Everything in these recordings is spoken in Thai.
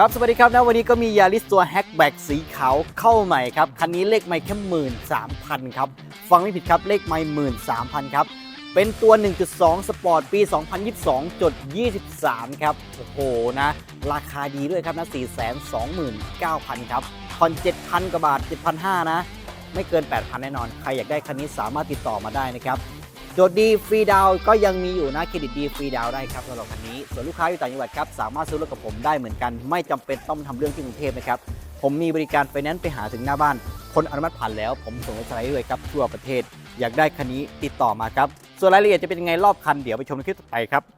ครับสวัสดีครับนะวันนี้ก็มียาริสตัวแฮชแบ็กสีขาวเข้าใหม่ครับ คันนี้เลขไม่แค่หมื่นสามพันครับ ฟังไม่ผิดครับเลขไม่หมื่นสามพันครับ เป็นตัว 1.2 สปอร์ตปี 2022จด23 ครับ โอ้โหนะ ราคาดีด้วยครับนะ 429,000 ครับผ่อน7,000 กว่าบาท 7,500 นะ ไม่เกิน 8,000 แน่นอน ใครอยากได้คันนี้สามารถติดต่อมาได้นะครับ โจดดีฟรีดาวก็ยังมีอยู่นะเครดิตดีฟรีดาวได้ครับสำหรับคันนี้ ส่วนลูกค้าอยู่ต่างจังหวัดครับสามารถซื้อรถกับผมได้เหมือนกัน ไม่จำเป็นต้องทำเรื่องที่กรุงเทพนะครับผมมีบริการไฟแนนซ์ไปหาถึงหน้าบ้านคนอนุมัติผ่านแล้ว ผมส่งไปใช้ด้วยครับทั่วประเทศ อยากได้คันนี้ติดต่อมาครับส่วนรายละเอียดจะเป็นยังไงรอบคันเดี๋ยวไปชมในคลิปต่อไปครับ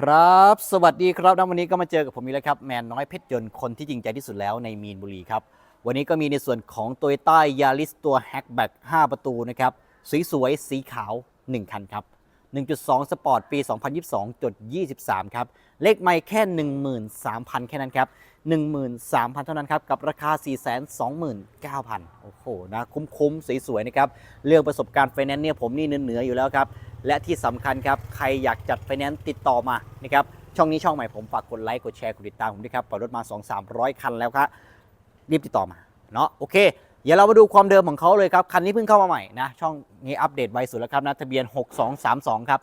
ครับ สวัสดีครับนะวันนี้ก็มาเจอกับผมอีกแล้วครับ แมนน้อยเพชรยนต์คนที่จริงใจที่สุดแล้วในมีนบุรีครับ วันนี้ก็มีในส่วนของ t o y ต้ายาริสตัวแฮกแบ็ก5ประตูนะครับสสวยๆ สีขาว 1 คันครับ 1.2 สปอร์ตปี 2022จด23 ครับ เลขไม่แค่ 13,000 แค่นั้นครับ 13,000 เท่านั้นครับกับราคา 429,000 โอ้โหนะคุ้มๆ สวยๆนะครับเรื่องประสบการณ์ไฟแนนซ์เนี่ยผมนี่เหนือๆอยู่แล้วครับ และที่สำคัญครับใครอยากจัดไฟแนนซ์ติดต่อมานะครับช่องนี้ช่องใหม่ผมฝากกดไลค์กดแชร์กดติดตามผมด้วยครับปล่อยรถมา 2-300 คันแล้วครับรีบติดต่อมาเนาะโอเคเดี๋ยวเรามาดูความเดิมของเขาเลยครับ คันนี้เพิ่งเข้ามาใหม่นะ ช่องนี้อัปเดตไวสุดแล้วครับนะทะเบียน 6232 ครับ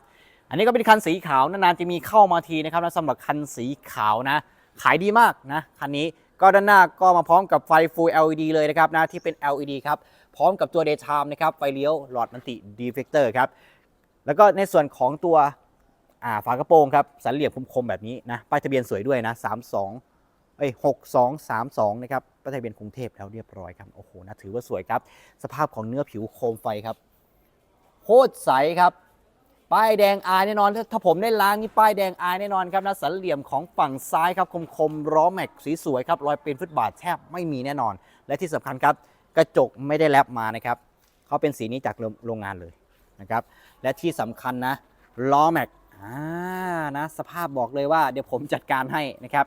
อันนี้ก็เป็นคันสีขาวนานๆจะมีเข้ามาทีนะครับนะสำหรับคันสีขาวนะ ขายดีมากนะคันนี้ก็ด้านหน้าก็มาพร้อมกับไฟ Full LED เลยนะครับนะที่เป็น LED ครับพร้อมกับตัว Daytime นะครับไฟเลี้ยวหลอดมันติ Deflector ครับแล้วก็ในส่วนของตัวฝากระโปรงครับสันเหลี่ยมคมๆแบบนี้นะป้ายทะเบียนสวยด้วยนะ 32เอ้ย6232 นะครับป้ายทะเบียนกรุงเทพแล้วเรียบร้อยครับโอ้โหนะถือว่าสวยครับ สภาพของเนื้อผิวโคมไฟครับโคตรใสครับ ป้ายแดงอายแน่นอน ถ้าผมได้ล้างนี่ป้ายแดงอายแน่นอนครับนะสันเหลี่ยมของฝั่งซ้ายครับคมๆล้อแม็กสีสวยครับรอยเป็นฟุตบาทแทบไม่มีแน่นอน และที่สำคัญครับกระจกไม่ได้แลบมานะครับเขาเป็นสีนี้จากโรงงานเลยนะครับและที่สำคัญนะล้อแม็กอ่านะสภาพบอกเลยว่าเดี๋ยวผมจัดการให้นะครับ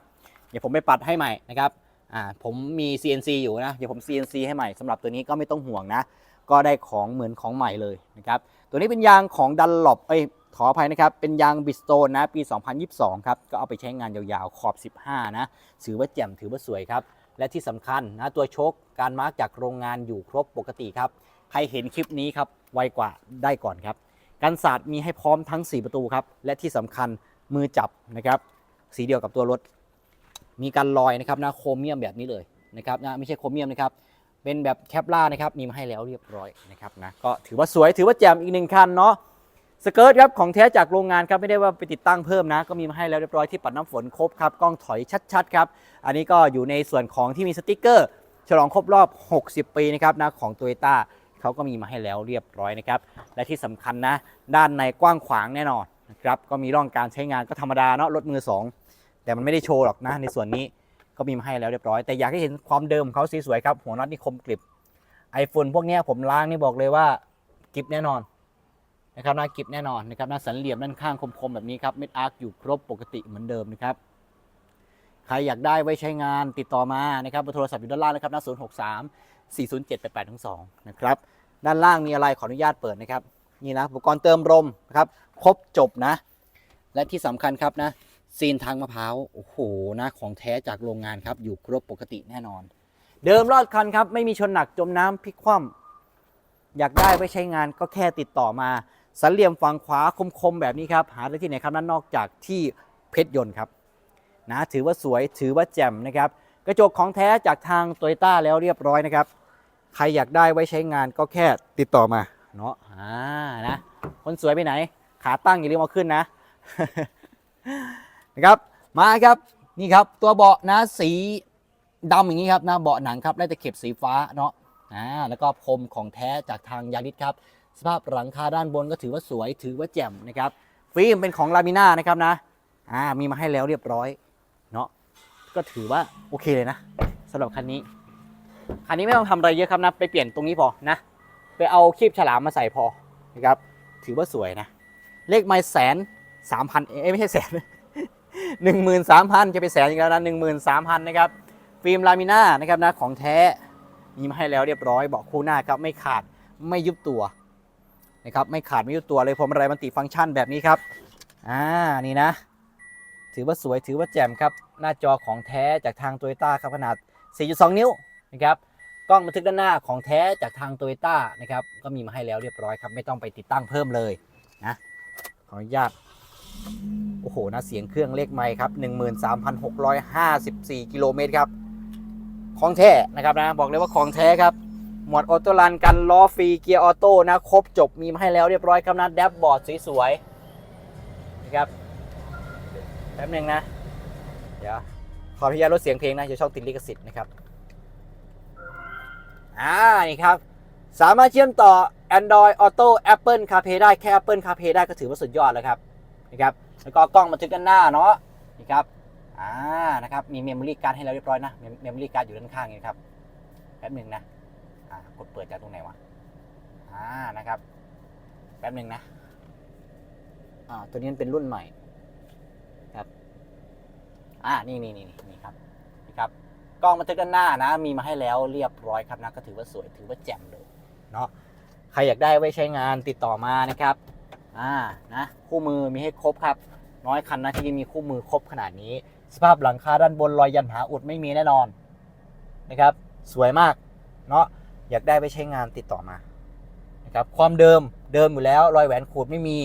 เดี๋ยวผมไปปัดให้ใหม่นะครับอ่าผมมี CNC อยู่นะเดี๋ยวผม CNC ให้ใหม่สำหรับตัวนี้ก็ไม่ต้องห่วงนะ ก็ได้ของเหมือนของใหม่เลยนะครับตัวนี้เป็นยางของดันหลบเอ้ยขออภัยนะครับ เป็นยางบิสโตนนะปี 2022 ครับ ก็เอาไปใช้งานยาวๆ ขอบ 15 นะ ถือว่าแจ่มถือว่าสวยครับ และที่สำคัญนะตัวโชคการมาร์กจากโรงงานอยู่ครบปกติครับ ใครเห็นคลิปนี้ครับ ไวกว่าได้ก่อนครับ กันศาสตร์มีให้พร้อมทั้ง 4 ประตูครับ และที่สำคัญมือจับนะครับ สีเดียวกับตัวรถ มีการลอยนะครับนะโครเมียมแบบนี้เลยนะครับนะไม่ใช่โครเมียมนะครับ เป็นแบบแคปล่านะครับมีมาให้แล้วเรียบร้อยนะครับนะก็ถือว่าสวยถือว่าแจ่มอีกหนึ่งคันเนาะสเกิร์ตครับของแท้จากโรงงานครับไม่ได้ว่าไปติดตั้งเพิ่มนะ ก็มีมาให้แล้วเรียบร้อยที่ปัดน้ำฝนครบครับกล้องถอยชัดๆครับอันนี้ก็อยู่ในส่วนของที่มีสติกเกอร์ ฉลองครบรอบ 60 ปีนะครับนะของ t o y ต้าเขาก็มีมาให้แล้วเรียบร้อยนะครับและที่สำคัญนะด้านในกว้างขวางแน่นอนนะครับก็มีร่องการใช้งานก็ธรรมดาเนาะรถมือสองแต่มันไม่ได้โชว์หรอกนะในส่วนนี้ ก็มีมาให้แล้วเรียบร้อย แต่อยากให้เห็นความเดิมของเขาสวยๆครับ หัวน็อตนี่คมกริบไอโฟนพวกนี้ผมล้างนี่บอกเลยว่ากริบแน่นอนนะครับหน้ากริบแน่นอนนะครับหน้าสันเหลี่ยมด้านข้างคมๆแบบนี้ครับเม็ดอาร์คอยู่ครบปกติเหมือนเดิมนะครับใครอยากได้ไว้ใช้งานติดต่อมานะครับเบอร์โทรศัพท์อยู่ด้านล่างนะครับหน้า063 407 8822นะครับด้านล่างมีอะไรขออนุญาตเปิดนะครับนี่นะอุปกรณ์เติมลมนะครับครบจบนะ และที่สำคัญครับนะ ซีนทางมะพร้าวโอ้โหนะของแท้จากโรงงานครับ อยู่ครบปกติแน่นอน เดิมรอดคันครับ ไม่มีชนหนักจมน้ำพลิกคว่ำอยากได้ไว้ใช้งานก็แค่ติดต่อมา สันเหลี่ยมฝั่งขวาคมๆแบบนี้ครับ หาได้ที่ไหนครับนั่นนอกจากที่เพชรยนต์ครับนะถือว่าสวยถือว่าแจ่มนะครับ กระจกของแท้จากทางโตโยต้าแล้วเรียบร้อยนะครับ ใครอยากได้ไว้ใช้งานก็แค่ติดต่อมาเนาะอ่านะ คนสวยไปไหน ขาตั้งอย่าลืมเอาขึ้นนะ นะครับ มาครับนี่ครับตัวเบาะนะสีดำอย่างนี้ครับนะเบาะหนังครับได้ตะเข็บสีฟ้าเนาะอ่าแล้วก็พรมของแท้จากทางยาริสครับ สภาพหลังคาด้านบนก็ถือว่าสวยถือว่าแจ่มนะครับฟิล์มเป็นของลามิน่านะครับนะอ่ามีมาให้แล้วเรียบร้อยเนาะก็ถือว่าโอเคเลยนะสำหรับคันนี้คันนี้ไม่ต้องทำอะไรเยอะครับนะไปเปลี่ยนตรงนี้พอนะ ไปเอาครีบฉลามมาใส่พอนะครับ ถือว่าสวยนะ เลขไม้แสนสามพันเอ้ยไม่ใช่แสน หนึ่งหมื่นสามพันจะไปแสนอีกแล้วนะหนึ่งหมื่นสามพันนะครับ ฟิล์มลามิน่านะครับนะของแท้มีมาให้แล้วเรียบร้อยบาะคู่หน้าครับไม่ขาดไม่ยุบตัวนะครับไม่ขาดไม่ยุบตัวเลยพวงมาลัยมันติฟังก์ชันแบบนี้ครับอ่านี่นะ ถือว่าสวยถือว่าแจ่มครับหน้าจอของแท้จากทางโตโยต้าครับขนาด 4.2 นิ้วนะครับกล้องบันทึกด้านหน้าของแท้จากทางโตโยต้านะครับก็มีมาให้แล้วเรียบร้อยครับไม่ต้องไปติดตั้งเพิ่มเลยนะขออนุญาต โอ้โหนะเสียงเครื่องเลขไมค์ครับ 13,654 กิโลเมตรครับของแท้นะครับนะบอกเลยว่าของแท้ครับ หมวดออโต้รันกันล้อฟรีเกียร์ออโต้นะครบจบมีมาให้แล้วเรียบร้อยครับนะแดชบอร์ดสวยๆนะครับแป๊บหนึงนะ เดี๋ยวขออนุญาตลดเสียงเพลงนะจะช่องติดลิขสิทธิ์นะครับอ่านี่ครับ สามารถเชื่อมต่อ Android Auto Apple CarPlay ได้แค่ Apple CarPlay ได้ก็ถือว่าสุดยอดแล้วครับ นะครับแล้วก็กล้องบันทึกด้านหน้าเนาะนี่ครับอ่านะครับมีเมมโมรี่การ์ดให้เราเรียบร้อยนะเมมโมรี่การ์ดอยู่ด้านข้างนี่ครับแป๊บหนึ่งนะอ่ากดเปิดจากตรงไหนวะอ่านะครับแป๊บหนึ่งนะอ่าตัวนี้เป็นรุ่นใหม่ครับอ่านี่นี่นี่นี่ครับนี่ครับกล้องบันทึกด้านหน้านะ มีมาให้แล้วเรียบร้อยครับนะก็ถือว่าสวยถือว่าแจ่มเลยเนาะใครอยากได้ไว้ใช้งานติดต่อมานะครับ อ่านะคู่มือมีให้ครบครับ น้อยคันนะที่มีคู่มือครบขนาดนี้ สภาพหลังคาด้านบนรอยยันหาอุดไม่มีแน่นอนนะครับ สวยมากเนาะอยากได้ไปใช้งานติดต่อมานะครับความเดิมเดิมอยู่แล้วรอยแหวนขูดไม่มี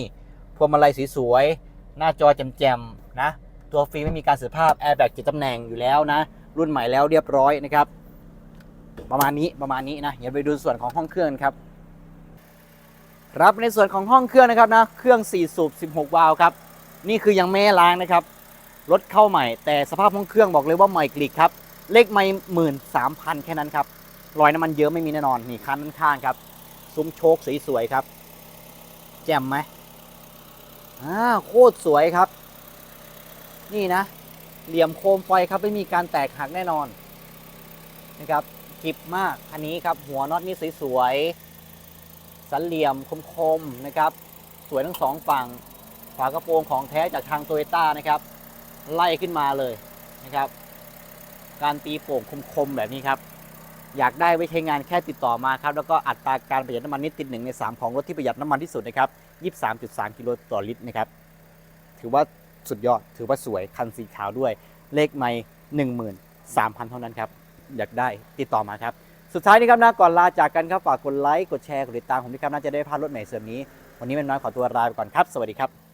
พวงมาลัยสวยๆหน้าจอแจ่มๆนะตัวฟรีไม่มีการเสื่อภาพแอร์แบ็กจิตตำแหน่งอยู่แล้วนะ รุ่นใหม่แล้วเรียบร้อยนะครับ ประมาณนี้ประมาณนี้นะเดี๋ยวไปดูส่วนของห้องเครื่องครับ รับในส่วนของห้องเครื่องนะครับนะ เครื่อง 4 สูบ 16 วาล์วครับ นี่คือยังไม่ล้างนะครับ รถเข้าใหม่ แต่สภาพห้องเครื่องบอกเลยว่าใหม่กลิกครับ เลขไม่หมื่นสามพันแค่นั้นครับ รอยน้ำมันเยอะไม่มีแน่นอน นี่คันด้านข้างครับ ซุ้มโชคสวยๆครับ แจ่มไหมอ่าโคตรสวยครับ นี่นะ เหลี่ยมโคมไฟครับไม่มีการแตกหักแน่นอนนะครับกิบมากอันนี้ครับ หัวน็อตนี่สวยๆ สันเหลี่ยมคมๆนะครับ สวยทั้งสองฝั่ง ฝากระโปรงของแท้จากทางโตโยต้านะครับ ไล่ขึ้นมาเลยนะครับ การตีโป่งคมๆแบบนี้ครับ อยากได้ไว้ใช้งานแค่ติดต่อมาครับ แล้วก็อัตราการประหยัดน้ำมันนี่ติดหนึ่งใน 3 ของรถที่ประหยัดน้ำมันที่สุดนะครับ 23.3 กิโลต่อลิตรนะครับ ถือว่าสุดยอด ถือว่าสวย คันสีขาวด้วย เลขไม่13,000 เท่านั้นครับ อยากได้ติดต่อมาครับ สุดท้ายนี้ครับนะก่อนลาจากกันครับฝากกดไลค์กดแชร์กดติดตามผมด้วยครับน่าจะได้พลาดรถใหม่เสริมนี้ วันนี้เป็นน้อยขอตัวลาไปก่อนครับ สวัสดีครับ